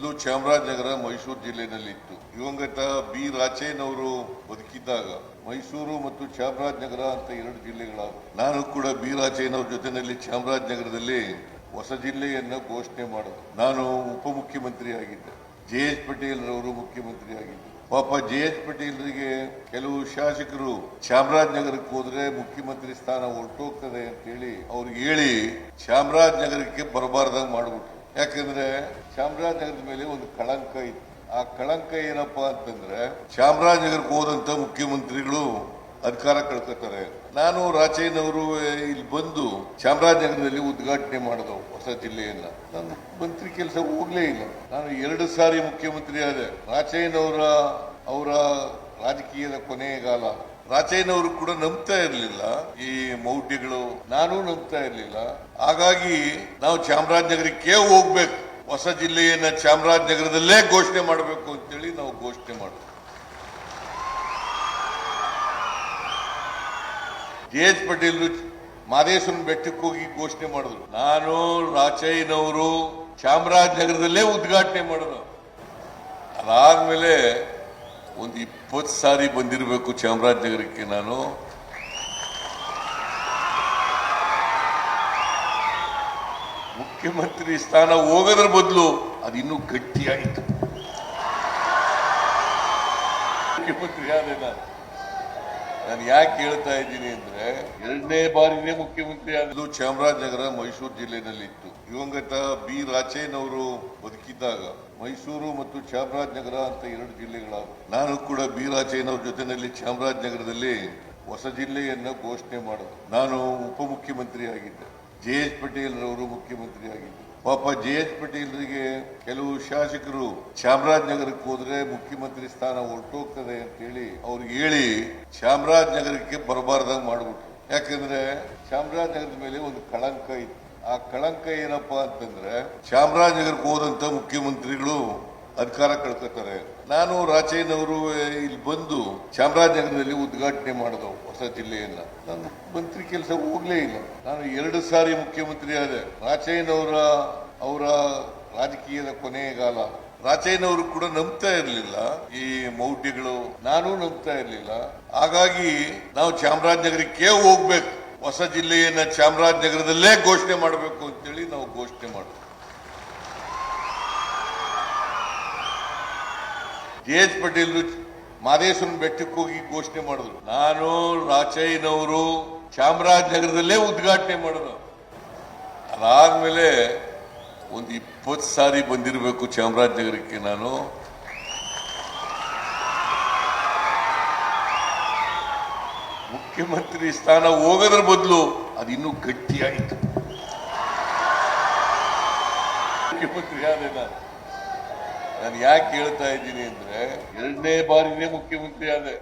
ಇದು ಚಾಮರಾಜನಗರ, ಮೈಸೂರು ಜಿಲ್ಲೆಯಲ್ಲಿತ್ತು. ದಿವಂಗತ ಬಿ. ರಾಚೇನವರು ಬದುಕಿದ್ದಾಗ ಮೈಸೂರು ಮತ್ತು ಚಾಮರಾಜನಗರ ಅಂತ ಎರಡು ಜಿಲ್ಲೆಗಳ ನಾನು ಕೂಡ ಬಿ. ರಾಚೇನವ್ರ ಜೊತೆನಲ್ಲಿ ಚಾಮರಾಜನಗರದಲ್ಲಿ ಹೊಸ ಜಿಲ್ಲೆಯನ್ನ ಘೋಷಣೆ ಮಾಡೋದು. ನಾನು ಉಪಮುಖ್ಯಮಂತ್ರಿ ಆಗಿದ್ದೆ ಜೆ ಎಚ್ ಪಟೇಲ್ ಅವರು ಮುಖ್ಯಮಂತ್ರಿ ಆಗಿದ್ದರು ಪಾಪ ಜೆ ಎಚ್ ಪಟೇಲ್ರಿಗೆ ಕೆಲವು ಶಾಸಕರು ಚಾಮರಾಜನಗರಕ್ಕೆ ಹೋದ್ರೆ ಮುಖ್ಯಮಂತ್ರಿ ಸ್ಥಾನ ಹೊರಟೋಗ್ತದೆ ಅಂತ ಹೇಳಿ ಅವ್ರಿಗೆ ಹೇಳಿ ಚಾಮರಾಜನಗರಕ್ಕೆ ಬರಬಾರ್ದಂಗ್ ಮಾಡ್ಬಿಟ್ರು. ಯಾಕಂದ್ರೆ ಚಾಮರಾಜನಗರದ ಮೇಲೆ ಒಂದು ಕಳಂಕ ಇತ್ತು. ಆ ಕಳಂಕ ಏನಪ್ಪ ಅಂತಂದ್ರೆ ಚಾಮರಾಜನಗರಕ್ಕೆ ಹೋದಂತ ಮುಖ್ಯಮಂತ್ರಿಗಳು ಅಧಿಕಾರ ಕಳ್ಕೊತಾರೆ. ನಾನು ರಾಚಯ್ಯನವರು ಇಲ್ಲಿ ಬಂದು ಚಾಮರಾಜನಗರದಲ್ಲಿ ಉದ್ಘಾಟನೆ ಮಾಡಿದವು ಹೊಸ ಜಿಲ್ಲೆಯನ್ನ. ನಾನು ಮಂತ್ರಿ ಕೆಲಸ ಹೋಗ್ಲೇ ಇಲ್ಲ. ನಾನು ಎರಡು ಸಾರಿ ಮುಖ್ಯಮಂತ್ರಿ ಆದೆ. ರಾಚಯ್ಯನವರ, ಅವರ ರಾಜಕೀಯದ ಕೊನೆಗಾಲ ರಾಚಯ್ಯನವರು ಕೂಡ ನಂಬ್ತಾ ಇರಲಿಲ್ಲ. ಈ ಮೌಢ್ಯಗಳು ನಾನು ನಂಬ್ತಾ ಇರಲಿಲ್ಲ. ಹಾಗಾಗಿ ನಾವು ಚಾಮರಾಜನಗರಕ್ಕೆ ಹೋಗ್ಬೇಕು. ಹೊಸ ಜಿಲ್ಲೆಯನ್ನ ಚಾಮರಾಜನಗರದಲ್ಲೇ ಘೋಷಣೆ ಮಾಡಬೇಕು ಅಂತೇಳಿ ನಾವು ಘೋಷಣೆ ಮಾಡಿದ್ವಿ ಜೆ ಎಚ್ ಪಟೇಲ್ ಮಾದೇಶ್ವರನ ಬೆಟ್ಟಕ್ಕೆ ಹೋಗಿ ಘೋಷಣೆ ಮಾಡಿದ್ರು. ನಾನು ರಾಚಯ್ಯನವರು ಚಾಮರಾಜನಗರದಲ್ಲೇ ಉದ್ಘಾಟನೆ ಮಾಡಿದ್ರು ಅದಾದ್ಮೇಲೆ ಒಂದು ಇಪ್ಪತ್ತು ಸಾರಿ ಬಂದಿರಬೇಕು ಚಾಮರಾಜನಗರಕ್ಕೆ ನಾನು. ಮುಖ್ಯಮಂತ್ರಿ ಸ್ಥಾನ ಹೋಗೋದ್ರ ಬದಲು ಅದು ಇನ್ನೂ ಗಟ್ಟಿಯಾಯಿತು. ಮುಖ್ಯಮಂತ್ರಿ ಯಾರೇನಾದ್ರು ನಾನು ಯಾಕೆ ಹೇಳ್ತಾ ಇದ್ದೀನಿ ಅಂದ್ರೆ ಎರಡನೇ ಬಾರಿನೇ ಮುಖ್ಯಮಂತ್ರಿ ಆಗಲು ಚಾಮರಾಜನಗರ ಮೈಸೂರು ಜಿಲ್ಲೆನಲ್ಲಿ ಇತ್ತು ದಿವಂಗತ ಬಿ ರಾಚೇನವರು ಬದುಕಿದ್ದಾಗ ಮೈಸೂರು ಮತ್ತು ಚಾಮರಾಜನಗರ ಅಂತ ಎರಡು ಜಿಲ್ಲೆಗಳ ನಾನು ಕೂಡ ಬಿ ರಾಚೇನವ್ರ ಜೊತೆನಲ್ಲಿ ಚಾಮರಾಜನಗರದಲ್ಲಿ ಹೊಸ ಜಿಲ್ಲೆಯನ್ನ ಘೋಷಣೆ ಮಾಡಿದೆ. ನಾನು ಉಪಮುಖ್ಯಮಂತ್ರಿ ಆಗಿದ್ದೆ. ಜೆ ಎಸ್ ಪಟೇಲ್ ಅವರು ಮುಖ್ಯಮಂತ್ರಿ ಆಗಿದ್ದರು. ಪಾಪ ಜೆ ಎಚ್ ಪಟೇಲ್ರಿಗೆ ಕೆಲವು ಶಾಸಕರು ಚಾಮರಾಜನಗರಕ್ಕೆ ಹೋದ್ರೆ ಮುಖ್ಯಮಂತ್ರಿ ಸ್ಥಾನ ಹೊರಟೋಗ್ತದೆ ಅಂತ ಹೇಳಿ ಅವ್ರಿಗೆ ಹೇಳಿ ಚಾಮರಾಜನಗರಕ್ಕೆ ಬರಬಾರ್ದಂಗ್ ಮಾಡ್ಬಿಟ್ರು. ಯಾಕಂದ್ರೆ ಚಾಮರಾಜನಗರದ ಮೇಲೆ ಒಂದು ಕಳಂಕ ಇತ್ತು. ಆ ಕಳಂಕ ಏನಪ್ಪಾ ಅಂತಂದ್ರೆ ಚಾಮರಾಜನಗರಕ್ಕೆ ಹೋದಂತ ಮುಖ್ಯಮಂತ್ರಿಗಳು ಅಧಿಕಾರ ಕಳ್ಕೊತಾರೆ. ನಾನು ರಾಚಯ್ಯನವರು ಇಲ್ಲಿ ಬಂದು ಚಾಮರಾಜನಗರದಲ್ಲಿ ಉದ್ಘಾಟನೆ ಮಾಡಿದವು ಹೊಸ ಜಿಲ್ಲೆಯನ್ನ. ನಾನು ಮಂತ್ರಿ ಕೆಲಸ ಹೋಗ್ಲೇ ಇಲ್ಲ. ನಾನು ಎರಡು ಸಾರಿ ಮುಖ್ಯಮಂತ್ರಿ ಆದೆ. ರಾಚಯ್ಯನವರ ಅವರ ರಾಜಕೀಯದ ಕೊನೆಗಾಲ. ರಾಚಯ್ಯನವರು ಕೂಡ ನಂಬ್ತಾ ಇರಲಿಲ್ಲ ಈ ಮೌಢ್ಯಗಳು. ನಾನು ನಂಬ್ತಾ ಇರಲಿಲ್ಲ. ಹಾಗಾಗಿ ನಾವು ಚಾಮರಾಜನಗರಕ್ಕೆ ಹೋಗ್ಬೇಕು. ಹೊಸ ಜಿಲ್ಲೆಯನ್ನ ಚಾಮರಾಜನಗರದಲ್ಲೇ ಘೋಷಣೆ ಮಾಡಬೇಕು ಅಂತೇಳಿ ನಾವು ಘೋಷಣೆ ಮಾಡಿದ್ವಿ ಜೆ ಪಟೇಲ್ ಮಾದೇಶ್ವರನ ಬೆಟ್ಟಕ್ಕೆ ಹೋಗಿ ಘೋಷಣೆ ಮಾಡಿದ್ರು. ನಾನು ರಾಚಯ್ಯನವರು ಚಾಮರಾಜನಗರದಲ್ಲೇ ಉದ್ಘಾಟನೆ ಮಾಡಿದ್ರು ಅದಾದ್ಮೇಲೆ ಒಂದು ಇಪ್ಪತ್ತು ಸಾರಿ ಬಂದಿರಬೇಕು ಚಾಮರಾಜನಗರಕ್ಕೆ ನಾನು. ಮುಖ್ಯಮಂತ್ರಿ ಸ್ಥಾನ ಹೋಗೋದ್ರ ಬದಲು ಅದು ಇನ್ನೂ ಗಟ್ಟಿಯಾಯಿತು. ಮುಖ್ಯಮಂತ್ರಿ ಯಾರೇನಾದ್ರು ನಾನು ಯಾಕೆ ಹೇಳ್ತಾ ಇದ್ದೀನಿ ಅಂದ್ರೆ ಎರಡನೇ ಬಾರಿನೇ ಮುಖ್ಯಮಂತ್ರಿ ಆದೆ.